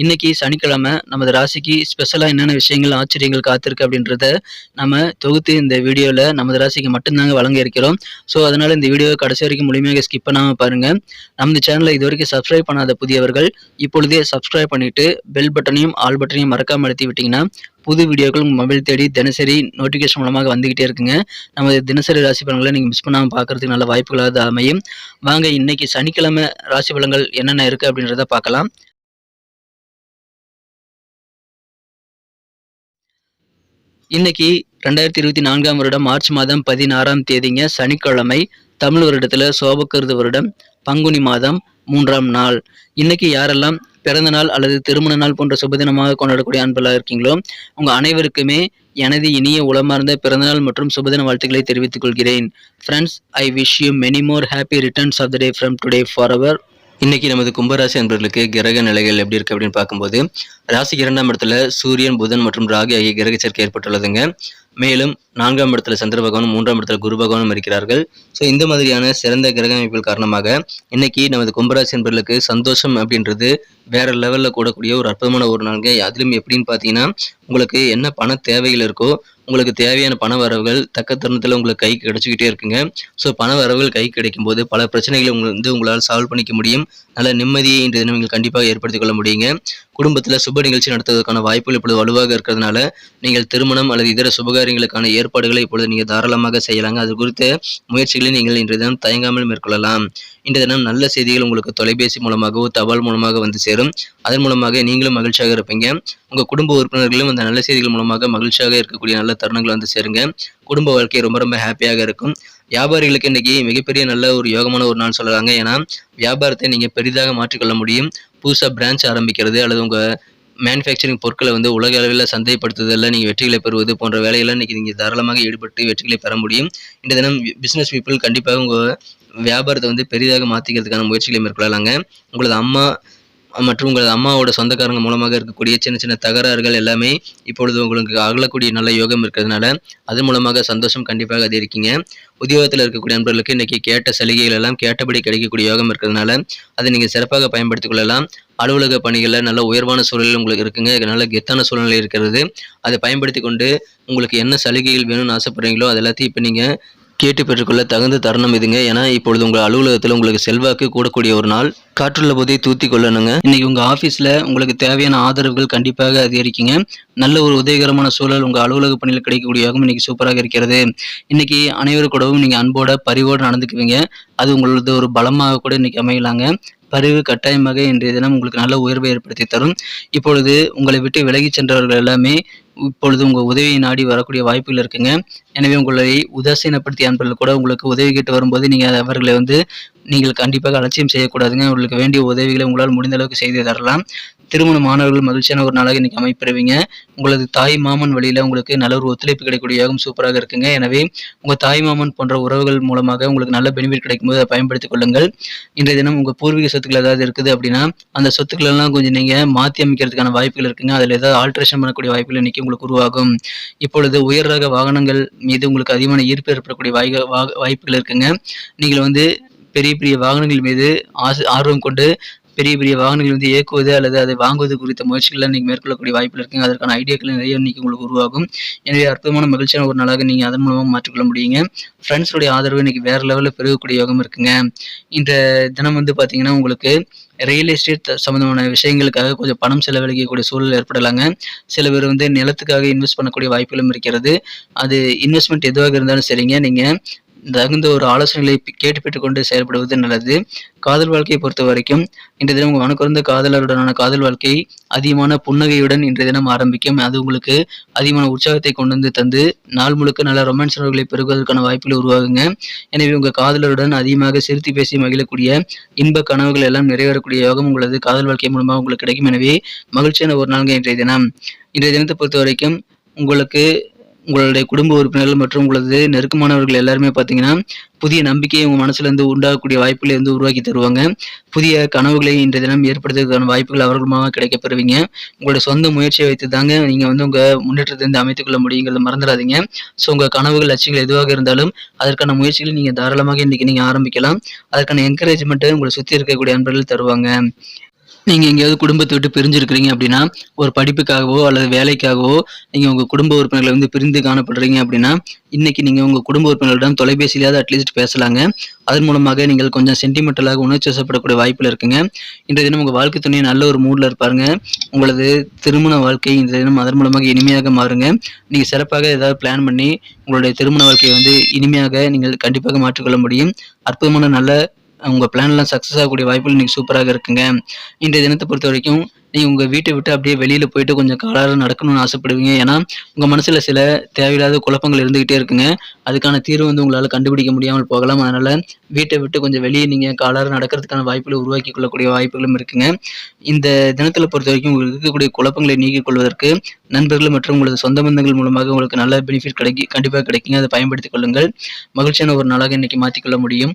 இன்னைக்கு சனிக்கிழமை நமது ராசிக்கு ஸ்பெஷலாக என்னென்ன விஷயங்கள் ஆச்சரியங்கள் காத்திருக்கு அப்படின்றத நம்ம தொகுத்து இந்த வீடியோவில் நமது ராசிக்கு மட்டும்தாங்க வழங்க இருக்கிறோம். ஸோ அதனால் இந்த வீடியோவை கடைசி வரைக்கும் முழுமையாக ஸ்கிப் பண்ணாமல் பாருங்கள் நமது சேனலை இது வரைக்கும் சப்ஸ்கிரைப் பண்ணாத புதியவர்கள் இப்பொழுதே சப்ஸ்கிரைப் பண்ணிவிட்டு பெல் பட்டனையும் ஆல் பட்டனையும் மறக்காமல் அழுத்தி விட்டிங்கன்னா புது வீடியோக்கள் உங்கள் மொபைல் தேடி தினசரி நோட்டிஃபிகேஷன் மூலமாக வந்துக்கிட்டே இருக்குங்க. நமது தினசரி ராசி பலன்களை நீங்கள் மிஸ் பண்ணாமல் பார்க்கறதுக்கு நல்ல வாய்ப்புகளாக அமையும். வாங்க இன்றைக்கி சனிக்கிழமை ராசி பலன்கள் என்னென்ன இருக்குது அப்படின்றத பார்க்கலாம். இன்னைக்கு ரெண்டாயிரத்தி இருபத்தி நான்காம் வருடம் மார்ச் மாதம் பதினாறாம் தேதிங்க சனிக்கிழமை தமிழ் வருடத்தில் சோபக்கருது வருடம் பங்குனி மாதம் மூன்றாம் நாள். இன்னைக்கு யாரெல்லாம் பிறந்த நாள் அல்லது திருமண நாள் போன்ற சுபதினமாக கொண்டாடக்கூடிய அன்பலாக இருக்கீங்களோ உங்கள் அனைவருக்குமே எனது இனிய உளமார்ந்த பிறந்தநாள் மற்றும் சுபதின வாழ்த்துக்களை தெரிவித்துக் கொள்கிறேன். Friends I wish you many more happy returns of the day from today for our இன்னைக்கு நமது கும்பராசி நண்பர்களுக்கு கிரக நிலைகள் எப்படி இருக்கு அப்படின்னு பார்க்கும்போது ராசிக்கு இரண்டாம் இடத்துல சூரியன் புதன் மற்றும் ராகு ஆகிய கிரக சேர்க்கை ஏற்பட்டுள்ளதுங்க. மேலும் நான்காம் இடத்துல சந்திர பகவானும் மூன்றாம் இடத்துல குரு பகவானும் இருக்கிறார்கள். ஸோ இந்த மாதிரியான சிறந்த கிரக அமைப்புகள் காரணமாக இன்னைக்கு நமது கும்பராசி நண்பர்களுக்கு சந்தோஷம் அப்படின்றது வேற லெவலில் கூடக்கூடிய ஒரு அற்புதமான ஒரு நாளுங்க. அதிலும் எப்படின்னு பார்த்தீங்கன்னா உங்களுக்கு என்ன பண தேவைகள் இருக்கோ உங்களுக்கு தேவையான பண வரவுகள் தக்க தருணத்தில் உங்களுக்கு கைக்கு கிடைச்சிக்கிட்டே இருக்குங்க. ஸோ பண வரவுகள் கை கிடைக்கும் போது பல பிரச்சனைகளை உங்கள் வந்து உங்களால் சால்வ் பண்ணிக்க முடியும். நல்ல நிம்மதியை இன்றைய தினம் நீங்கள் கண்டிப்பாக ஏற்படுத்திக் கொள்ள முடியுங்க. குடும்பத்தில் சுப நிகழ்ச்சி நடத்துவதற்கான வாய்ப்புகள் இப்பொழுது வலுவாக இருக்கிறதுனால நீங்கள் திருமணம் அல்லது இதர சுபகாரியங்களுக்கான ஏற்பாடுகளை இப்பொழுது நீங்கள் தாராளமாக செய்யலாங்க. அது குறித்த முயற்சிகளை நீங்கள் இன்றைய தினம் தயங்காமல் மேற்கொள்ளலாம். இன்றைய தினம் நல்ல செய்திகள் உங்களுக்கு தொலைபேசி மூலமாகவோ தபால் மூலமாக வந்து சேரும். அதன் மூலமாக நீங்களும் மகிழ்ச்சியாக இருப்பீங்க. உங்கள் குடும்ப உறுப்பினர்களும் அந்த நல்ல செய்திகள் மூலமாக மகிழ்ச்சியாக இருக்கக்கூடிய நல்ல தருணங்கள் வந்து சேருங்க. குடும்ப வாழ்க்கை ரொம்ப ரொம்ப ஹாப்பியாக இருக்கும். வியாபாரிகளுக்கு இன்னைக்கு மிகப்பெரிய நல்ல ஒரு யோகமான ஒரு நாள் சொல்லலாங்க. ஏன்னா வியாபாரத்தை நீங்கள் பெரிதாக மாற்றிக்கொள்ள முடியும். புதுசாக பிரான்ச் ஆரம்பிக்கிறது அல்லது உங்கள் மேனுஃபேக்சரிங் பொருட்களை வந்து உலக அளவில் சந்தைப்படுத்துதலில் நீங்கள் வெற்றிகளை பெறுவது போன்ற வேலையெல்லாம் இன்றைக்கி நீங்கள் தாராளமாக ஈடுபட்டு வெற்றிகளை பெற முடியும். இந்த தினம் பிஸ்னஸ் பீப்புள் கண்டிப்பாக உங்கள் வியாபாரத்தை வந்து பெரிதாக மாற்றிக்கிறதுக்கான முயற்சிகளை மேற்கொள்ளலாங்க. உங்களது அம்மா மற்றும் உங்கள் அம்மாவோட சொந்தக்காரங்க மூலமாக இருக்கக்கூடிய சின்ன சின்ன தகராறுகள் எல்லாமே இப்பொழுது உங்களுக்கு அகலக்கூடிய நல்ல யோகம் இருக்கிறதுனால அதன் மூலமாக சந்தோஷம் கண்டிப்பாக அதிகரிக்கீங்க. உத்தியோகத்தில் இருக்கக்கூடிய நண்பர்களுக்கு இன்றைக்கி கேட்ட சலுகைகள் எல்லாம் கேட்டபடி கிடைக்கக்கூடிய யோகம் இருக்கிறதுனால அதை நீங்கள் சிறப்பாக பயன்படுத்திக் கொள்ளலாம். அலுவலக பணிகளில் நல்ல உயர்வான சூழல் உங்களுக்கு இருக்குங்க. நல்ல கெத்தான சூழ்நிலை இருக்கிறது. அதை பயன்படுத்தி கொண்டு உங்களுக்கு என்ன சலுகைகள் வேணும்னு ஆசைப்படுறீங்களோ அது எல்லாத்தையும் இப்போ நீங்கள் கேட்டு பெற்றுக்கொள்ள தகுந்த தருணம் இதுங்க. ஏன்னா இப்பொழுது உங்கள் அலுவலகத்தில் உங்களுக்கு செல்வாக்கு கூடக்கூடிய ஒரு நாள். காற்றுள்ள போதே தூத்தி கொள்ளணுங்க. இன்னைக்கு உங்கள் ஆஃபீஸில் உங்களுக்கு தேவையான ஆதரவுகள் கண்டிப்பாக அதிகரிக்குங்க. நல்ல ஒரு உதயகரமான சூழல் உங்கள் அலுவலக பணியில் கிடைக்கக்கூடியதாகவும் இன்னைக்கு சூப்பராக இருக்கிறது. இன்னைக்கு அனைவரு கூடவும் நீங்கள் அன்போட பரிவோடு நடந்துக்குவீங்க. அது உங்களது ஒரு பலமாக கூட இன்னைக்கு அமையலாங்க. பரிவு கட்டாயமாக இன்றைய தினம் உங்களுக்கு நல்ல உயர்வை ஏற்படுத்தி தரும். இப்பொழுது உங்களை விட்டு விலகி சென்றவர்கள் எல்லாமே இப்பொழுது உங்கள் உதவியை நாடி வரக்கூடிய வாய்ப்புகள் இருக்குங்க. எனவே உங்களை உதாசீனப்படுத்திய அன்பர்கள் கூட உங்களுக்கு உதவி கேட்டு வரும்போது நீங்கள் அவர்களை வந்து நீங்கள் கண்டிப்பாக அலட்சியம் செய்யக்கூடாதுங்க. உங்களுக்கு வேண்டிய உதவிகளை உங்களால் முடிந்த அளவுக்கு செய்து தரலாம். திருமண மாணவர்கள் மகிழ்ச்சியான ஒரு நாளாக இன்னைக்கு அமைப்பெறுவீங்க. உங்களது தாய் மாமன் வழியில் உங்களுக்கு நல்ல ஒரு ஒத்துழைப்பு கிடைக்கக்கூடியதாகவும் சூப்பராக இருக்குங்க. எனவே உங்கள் தாய் மாமன் போன்ற உறவுகள் மூலமாக உங்களுக்கு நல்ல பெனிஃபிட் கிடைக்கும்போது அதை பயன்படுத்திக் கொள்ளுங்கள். இன்றைய தினம் உங்கள் பூர்வீக சொத்துக்கள் ஏதாவது இருக்குது அப்படின்னா அந்த சொத்துக்கள் எல்லாம் கொஞ்சம் நீங்கள் மாற்றி அமைக்கிறதுக்கான வாய்ப்புகள் இருக்குங்க. அதில் ஏதாவது ஆல்ட்ரேஷன் பண்ணக்கூடிய வாய்ப்புகள் இன்னைக்கு உங்களுக்கு உருவாகும். இப்பொழுது உயர் ரக வாகனங்கள் மீது உங்களுக்கு அதிகமான ஈர்ப்பு ஏற்படக்கூடிய வாய் வாய்ப்புகள் இருக்குங்க. நீங்கள் வந்து பெரிய பெரிய வாகனங்கள் மீது ஆசை ஆர்வம் கொண்டு பெரிய பெரிய வாகனங்கள் வந்து இயக்குவது அல்லது அதை வாங்குவது குறித்த முயற்சிகளை நீங்கள் மேற்கொள்ளக்கூடிய வாய்ப்பில் இருக்குங்க அதற்கான ஐடியாக்கள் நிறைய இன்னைக்கு உங்களுக்கு உருவாகும். எனவே அற்புதமான மகிழ்ச்சியான ஒரு நாளாக நீங்கள் அதன் மூலமாக மாற்றிக்கொள்ள முடியுங்க. ஃப்ரெண்ட்ஸோடைய ஆதரவு இன்னைக்கு வேறு லெவலில் பெருகக்கூடிய யோகம் இருக்குங்க. இந்த தினம் வந்து பார்த்தீங்கன்னா உங்களுக்கு ரியல் எஸ்டேட் சம்மந்தமான விஷயங்களுக்காக கொஞ்சம் பணம் செலவழிக்கக்கூடிய சூழல் ஏற்படலாங்க. சில பேர் வந்து நிலத்துக்காக இன்வெஸ்ட் பண்ணக்கூடிய வாய்ப்புகளும் இருக்கிறது. அது இன்வெஸ்ட்மெண்ட் எதுவாக இருந்தாலும் சரிங்க. நீங்கள் தகுந்த ஒரு ஆலோசனைகளை கேட்டு பெற்றுக்கொண்டு செயல்படுவது நல்லது. காதல் வாழ்க்கையை பொறுத்த வரைக்கும் இன்றைய தினம் உங்கள் மனக்குறந்த காதலருடனான காதல் வாழ்க்கை அதிகமான புன்னகையுடன் இன்றைய தினம் ஆரம்பிக்கும். அது உங்களுக்கு அதிகமான உற்சாகத்தை கொண்டு வந்து தந்து நாள் முழுக்க நல்ல ரொமான்ஸ் உறவுகளை பெறுவதற்கான வாய்ப்புகள் உருவாகுங்க எனவே உங்கள் காதலருடன் அதிகமாக சிரித்து பேசி மகிழக்கூடிய இன்ப கனவுகள் எல்லாம் நிறைவேறக்கூடிய யோகம் உங்களது காதல் வாழ்க்கை மூலமாக உங்களுக்கு கிடைக்கும். எனவே மகிழ்ச்சியான ஒரு நாள்ங்க இன்றைய தினம். இன்றைய தினத்தை பொறுத்த வரைக்கும் உங்களுக்கு உங்களுடைய குடும்ப உறுப்பினர்கள் மற்றும் உங்களது நெருக்கமானவர்கள் எல்லாருமே பார்த்தீங்கன்னா புதிய நம்பிக்கையை உங்கள் மனசுலேருந்து உண்டாகக்கூடிய வாய்ப்புகளை வந்து உருவாக்கி தருவாங்க. புதிய கனவுகளை இன்றைய தினம் ஏற்படுத்துவதற்கான வாய்ப்புகள் அவர்கள் மூலமாக கிடைக்கப் பெறுவீங்க உங்களுடைய சொந்த முயற்சியை வைத்து தாங்க நீங்கள் வந்து உங்கள் முன்னேற்றத்தை வந்து அமைத்துக்கொள்ள முடியுங்கிறத மறந்துடாதீங்க. ஸோ உங்கள் கனவுகள் லட்சியங்கள் எதுவாக இருந்தாலும் அதற்கான முயற்சிகளை நீங்கள் தாராளமாக இன்றைக்கி நீங்கள் ஆரம்பிக்கலாம். அதற்கான என்கரேஜ்மெண்ட்டை உங்களை சுற்றி இருக்கக்கூடிய அன்பர்கள் தருவாங்க. நீங்கள் எங்கேயாவது குடும்பத்தை விட்டு பிரிஞ்சிருக்கிறீங்க அப்படின்னா ஒரு படிப்புக்காகவோ அல்லது வேலைக்காகவோ நீங்கள் உங்கள் குடும்ப உறுப்பினர்களை வந்து பிரிந்து காணப்படுறீங்க அப்படின்னா இன்னைக்கு நீங்கள் உங்கள் குடும்ப உறுப்பினர்களிடம் தொலைபேசியிலாவது அட்லீஸ்ட் பேசலாங்க. அதன் மூலமாக நீங்கள் கொஞ்சம் சென்டிமெண்டலாக உணர்ச்சி வசப்படக்கூடிய வாய்ப்பில் இருக்குங்க. இன்றைய தினம் உங்கள் வாழ்க்கை துணையை நல்ல ஒரு மூடில் இருப்பாருங்க. உங்களது திருமண வாழ்க்கை இந்த தினம் அதன் மூலமாக இனிமையாக மாறுங்க. நீங்கள் சிறப்பாக ஏதாவது பிளான் பண்ணி உங்களுடைய திருமண வாழ்க்கையை வந்து இனிமையாக நீங்கள் கண்டிப்பாக மாற்றிக்கொள்ள முடியும். அற்புதமான நல்ல உங்கள் பிளான்லாம் சக்ஸஸ் ஆகக்கூடிய வாய்ப்புகள் இன்றைக்கி சூப்பராக இருக்குங்க. இன்றைய தினத்தை பொறுத்த வரைக்கும் நீங்கள் உங்கள் வீட்டை விட்டு அப்படியே வெளியில் போயிட்டு கொஞ்சம் காலார நடக்கணும்னு ஆசைப்படுவீங்க. ஏன்னா உங்கள் மனசில் சில தேவையில்லாத குழப்பங்கள் இருந்துக்கிட்டே இருக்குங்க. அதுக்கான தீர்வு வந்து உங்களால் கண்டுபிடிக்க முடியாமல் போகலாம். அதனால் வீட்டை விட்டு கொஞ்சம் வெளியே நீங்கள் காலாறு நடக்கிறதுக்கான வாய்ப்புகளை உருவாக்கி கொள்ளக்கூடிய வாய்ப்புகளும் இருக்குங்க. இந்த தினத்தில் பொறுத்த வரைக்கும் உங்களுக்கு இருக்கக்கூடிய குழப்பங்களை நீக்கிக் கொள்வதற்கு நண்பர்கள் மற்றும் உங்களது சொந்த பந்தங்கள் மூலமாக உங்களுக்கு நல்ல பெனிஃபிட் கிடைக்கி கண்டிப்பாக கிடைக்குங்க. அதை பயன்படுத்திக் கொள்ளுங்கள். மகிழ்ச்சியான ஒரு நாளாக இன்னைக்கு மாற்றிக்கொள்ள முடியும்.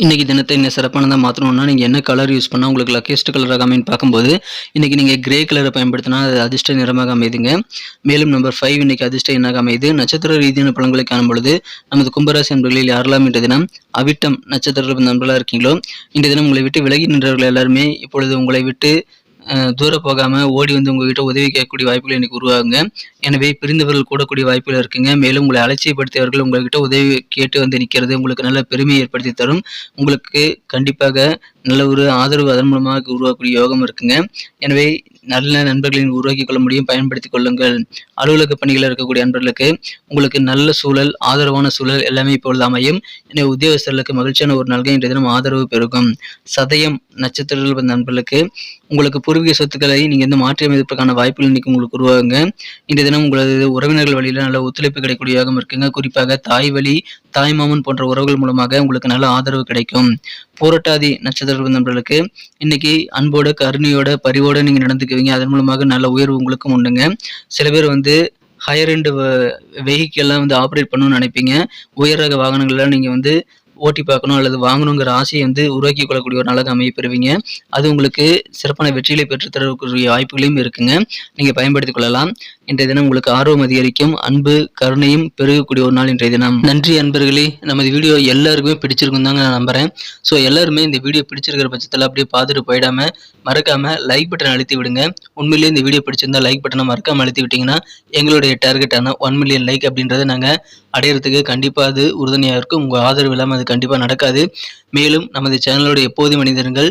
இன்றைக்கி தினத்தை என்ன சிறப்பானதாக மாற்றணும்னா நீங்கள் என்ன கலர் யூஸ் பண்ணால் உங்களுக்கு லக்கேஸ்ட் கலராக அமைன்னு பார்க்கும்போது இன்றைக்கி நீங்கள் கிரே கலரை பயன்படுத்தினா அது அதிர்ஷ்ட நிறமாக அமைதுங்க. மேலும் நம்பர் ஃபைவ் இன்றைக்கி அதிர்ஷ்ட எண்ணாக அமைது. நட்சத்திர ரீதியான பழங்களை காணும் பொழுது நமது கும்பராசி நண்பர்களில் யாரெல்லாம் இன்றைய தினம் அவிட்டம் நட்சத்திர நண்பர்களாக இருக்கீங்களோ இன்றைய தினம் உங்களை விட்டு விலகி நின்றவர்கள் எல்லாருமே இப்பொழுது உங்களை விட்டு தூரம் போகாமல் ஓடி வந்து உங்ககிட்ட உதவி கேட்கக்கூடிய வாய்ப்புகள் எனக்கு உருவாகுங்க. எனவே பிரிந்தவர்கள் கூடக்கூடிய வாய்ப்புகள் இருக்குங்க. மேலும் உங்களை அலட்சியப்படுத்தியவர்கள் உங்கள்கிட்ட உதவி கேட்டு வந்து நிற்கிறது உங்களுக்கு நல்ல பெருமையை ஏற்படுத்தி தரும். உங்களுக்கு கண்டிப்பாக நல்ல ஒரு ஆதரவு அதன் மூலமாக உருவாக்கக்கூடிய யோகம் இருக்குங்க. எனவே நல்ல நண்பர்களின் உருவாக்கி கொள்ள முடியும். பயன்படுத்திக் கொள்ளுங்கள். அலுவலக பணிகளில் இருக்கக்கூடிய நண்பர்களுக்கு உங்களுக்கு நல்ல சூழல் ஆதரவான சூழல் எல்லாமே இப்பொழுது அமையும். எனவே உத்தியோகஸ்தர்களுக்கு மகிழ்ச்சியான ஒரு நாள்கள் இன்றைய தினம் ஆதரவு பெருகும். சதயம் நட்சத்திரங்கள் வந்த நண்பர்களுக்கு உங்களுக்கு பூர்வீக சொத்துக்களை நீங்கள் வந்து மாற்றி அமைப்பதற்கான வாய்ப்புகள் இன்னைக்கு உங்களுக்கு உருவாகுங்க. இன்றைய தினம் உங்களது உறவினர்கள் வழியில் நல்ல ஒத்துழைப்பு கிடைக்கக்கூடியதாகவும் இருக்குங்க. குறிப்பாக தாய் வழி தாய் மாமன் போன்ற உறவுகள் மூலமாக உங்களுக்கு நல்ல ஆதரவு கிடைக்கும். போராட்டாதி நட்சத்திர நண்பர்களுக்கு இன்னைக்கு அன்போட கருணையோட பரிவோட நடந்துக்க நடந்துக்குவீங்க அதன் மூலமாக நல்ல உயர்வு உங்களுக்கும் உண்டுங்க. சில பேர் வந்து ஹையர் எண்டு வெஹிக்கிள்லாம் வந்து ஆப்ரேட் பண்ணணும்னு நினைப்பீங்க. உயர் ரக வாகனங்கள்லாம் நீங்கள் வந்து ஓட்டி பார்க்கணும் அல்லது வாங்கணுங்கிற ஆசையை வந்து உருவாக்கி கொள்ளக்கூடிய ஒரு நாளாக அமைய பெறுவீங்க. அது உங்களுக்கு சிறப்பான வெற்றிகளை பெற்றுத்தரக்கூடிய வாய்ப்புகளையும் இருக்குங்க. நீங்கள் பயன்படுத்திக் கொள்ளலாம். இன்றைய தினம் உங்களுக்கு ஆர்வம் அதிகரிக்கும். அன்பு கருணையும் பெருகக்கூடிய ஒரு நாள் இன்றைய தினம். நன்றி அன்பர்களே. நமது வீடியோ எல்லாருக்குமே பிடிச்சிருக்கும் தாங்க நான் நம்புறேன். ஸோ எல்லாருமே இந்த வீடியோ பிடிச்சிருக்கிற பட்சத்தில் அப்படியே பார்த்துட்டு போயிடாம மறக்காம லைக் பட்டன் அழுத்தி விடுங்க. உண்மையிலேயே இந்த வீடியோ பிடிச்சிருந்தா லைக் பட்டனை மறக்காம அழுத்தி விட்டீங்கன்னா எங்களுடைய டார்கெட்டான ஒன் மில்லியன் லைக் அப்படின்றத நாங்கள் அடையிறதுக்கு கண்டிப்பாக அது உறுதுணையாக இருக்கும். உங்கள் ஆதரவு இல்லாமல் அது கண்டிப்பாக நடக்காது. மேலும் நமது சேனலோட எப்போதும் மனிதர்கள்